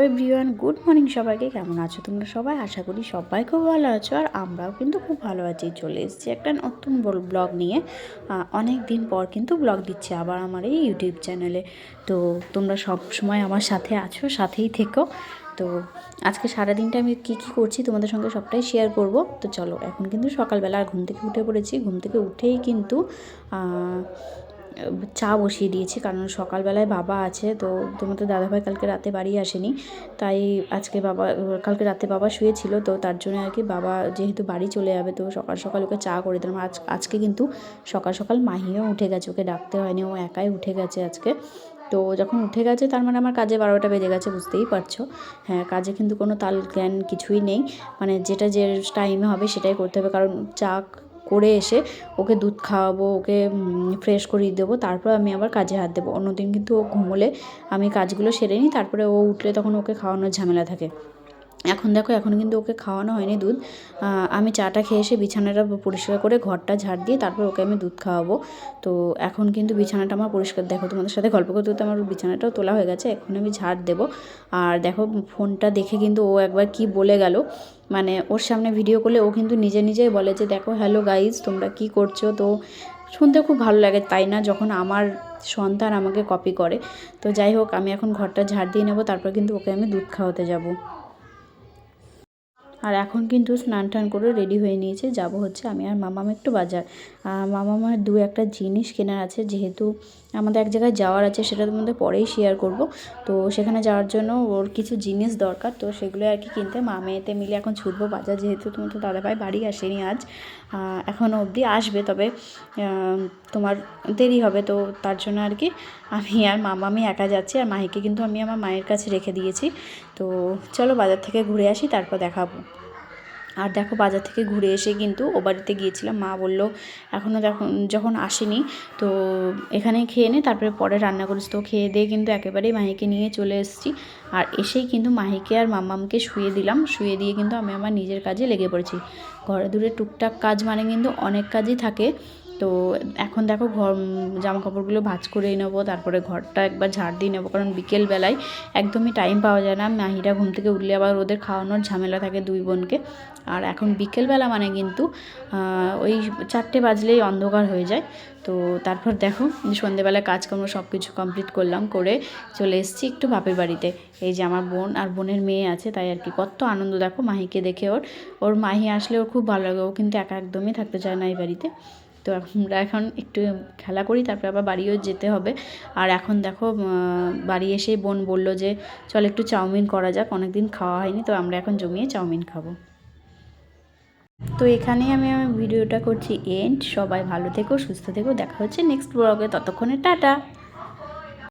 Everyone good morning সবাইকে। কেমন আছো তোমরা সবাই? আশা করি সবাই খুব ভালো আছো আর আমরাও কিন্তু খুব ভালো আছি। চলে এসেছি একটা নতুন ব্লগ নিয়ে। অনেক দিন পর কিন্তু ব্লগ দিচ্ছি আবার আমার এই ইউটিউব চ্যানেলে। তো তোমরা সব সময় আমার সাথে আছো, সাথেই থেকো। তো আজকে সারাদিনটা আমি কী কী করছি তোমাদের সঙ্গে সবটাই শেয়ার করব। তো চলো, এখন কিন্তু সকালবেলা আর ঘুম থেকে উঠে পড়েছি। ঘুম থেকে উঠেই কিন্তু চা বসিয়ে দিয়েছি কারণ সকালবেলায় বাবা আছে, তো তোমাদের দাদাভাই কালকে রাতে বাড়ি আসেনি। তাই আজকে বাবা, কালকে রাতে বাবা শুয়েছিল, তো তার জন্য আর কি বাবা যেহেতু বাড়ি চলে যাবে, তো সকাল সকাল ওকে চা করে দিলাম। আজ, আজকে কিন্তু সকাল সকাল মাহিও উঠে গেছে, ওকে ডাকতে হয়নি, ও একাই উঠে গেছে আজকে। তো যখন উঠে গেছে, তার মানে আমার কাজে বারোটা বেজে গেছে, বুঝতেই পারছ। হ্যাঁ কাজে কিন্তু কোনো তাল জ্ঞান কিছুই নেই। মানে যেটা যে টাইমে হবে সেটাই করতে হবে, কারণ চা করে এসে ওকে দুধ খাওয়াবো, ওকে ফ্রেশ করিয়ে দেবো, তারপর আমি আবার কাজে হাত দেবো। অন্যদিন কিন্তু ও ঘুমোলে আমি কাজগুলো সেরে নিই, তারপরে ও উঠলে তখন ওকে খাওয়ানোর ঝামেলা থাকে। এখন দেখো, এখন কিন্তু ওকে খাওয়ানো হয়নি দুধ। আমি চাটা খেয়ে এসে বিছানাটা পরিষ্কার করে ঘরটা ঝাড় দিয়ে তারপর ওকে আমি দুধ খাওয়াবো। তো এখন কিন্তু বিছানাটা আমার পরিষ্কার, দেখো তোমাদের সাথে গল্প করতে করতে আমার বিছানাটাও তোলা হয়ে গেছে, এখন আমি ঝাড় দেবো। আর দেখো, ফোনটা দেখে কিন্তু ও একবার কি বলে গেল। মানে ওর সামনে ভিডিও করলে ও কিন্তু নিজে নিজেই বলে যে, দেখো, হ্যালো গাইজ তোমরা কি করছ? তো শুনতে খুব ভালো লাগে, তাই না? যখন আমার সন্তান আমাকে কপি করে। তো যাই হোক, আমি এখন ঘরটা ঝাড় দিয়ে নেব, তারপর কিন্তু ওকে আমি দুধ খাওয়াতে যাব। আর এখন কিন্তু স্নান টান করে রেডি হয়ে নিয়েছে যাব হচ্ছে আমি আর মামাম একটু বাজার। আহ, মামামার দু একটা জিনিস কেনার আছে যেহেতু আমাদের এক জায়গায় যাওয়ার আছে সেটা তোমাদের পরেই শেয়ার করব। তো সেখানে যাওয়ার জন্য ওর কিছু জিনিস দরকার তো সেগুলো আর কি কিনতে। মা মেয়েতে মিলে এখন ছুটবো বাজার যেহেতু তোমার তো দাদাভাই বাড়ি আসেনি আজ। এখনও অবধি আসবে তবে তোমার দেরি হবে তো তার জন্য আর কি আমি আর মামা আমি একা যাচ্ছি আর মাহিকে কিন্তু আমি আমার মায়ের কাছে রেখে দিয়েছি। তো চলো বাজার থেকে ঘুরে আসি তারপর দেখাবো। আর দেখো বাজার থেকে ঘুরে এসে কিন্তু ও বাড়িতে গিয়েছিলাম। মা বলল এখনও যখন যখন আসেনি, তো এখানে খেয়ে নে, তারপরে পরে রান্না করিস। তো খেয়ে দিয়ে কিন্তু একেবারেই মাহিকে নিয়ে চলে এসেছি। আর এসেই কিন্তু মাহিকে আর মাম্মামকে শুয়ে দিলাম। শুয়ে দিয়ে কিন্তু আমি আমার নিজের কাজে লেগে পড়েছি। ঘরে দূরে টুকটাক কাজ মানে কিন্তু অনেক কাজই থাকে। তো এখন দেখো ঘর জামা কাপড়গুলো ভাঁজ করে নেব, তারপরে ঘরটা একবার ঝাড় দিয়ে নেব, কারণ বিকেলবেলায় একদমই টাইম পাওয়া যায় না। মাহিরা ঘুম থেকে উঠলে আবার ওদের খাওয়ানোর ঝামেলা থাকে দুই বোনকে। আর এখন বিকেলবেলা মানে কিন্তু ওই চারটে বাজলেই অন্ধকার হয়ে যায়। তো তারপর দেখো সন্ধেবেলায় কাজকর্ম সব কিছু কমপ্লিট করলাম, করে চলে এসেছি একটু বাপের বাড়িতে। এই যে আমার বোন আর বোনের মেয়ে আছে, তাই আর কি, কত আনন্দ দেখো মাহিকে দেখে ওর। ওর মাহি আসলে ওর খুব ভালো লাগে, ও কিন্তু একা একদমই থাকতে চায় না এই বাড়িতে। তো আমরা এখন একটু খেলা করি, তারপরে আবার বাড়িও যেতে হবে। আর এখন দেখো বাড়ি এসেই বোন বলল যে, চল একটু চাউমিন করা যাক, অনেকদিন খাওয়া হয়নি, তো আমরা এখন জমিয়ে চাউমিন খাব। তো এখানেই আমি আমার ভিডিওটা করছি, এন্ড সবাই ভালো থেকো, সুস্থ থেকো, দেখা হচ্ছে নেক্সট ব্লগে, ততক্ষণে টাটা।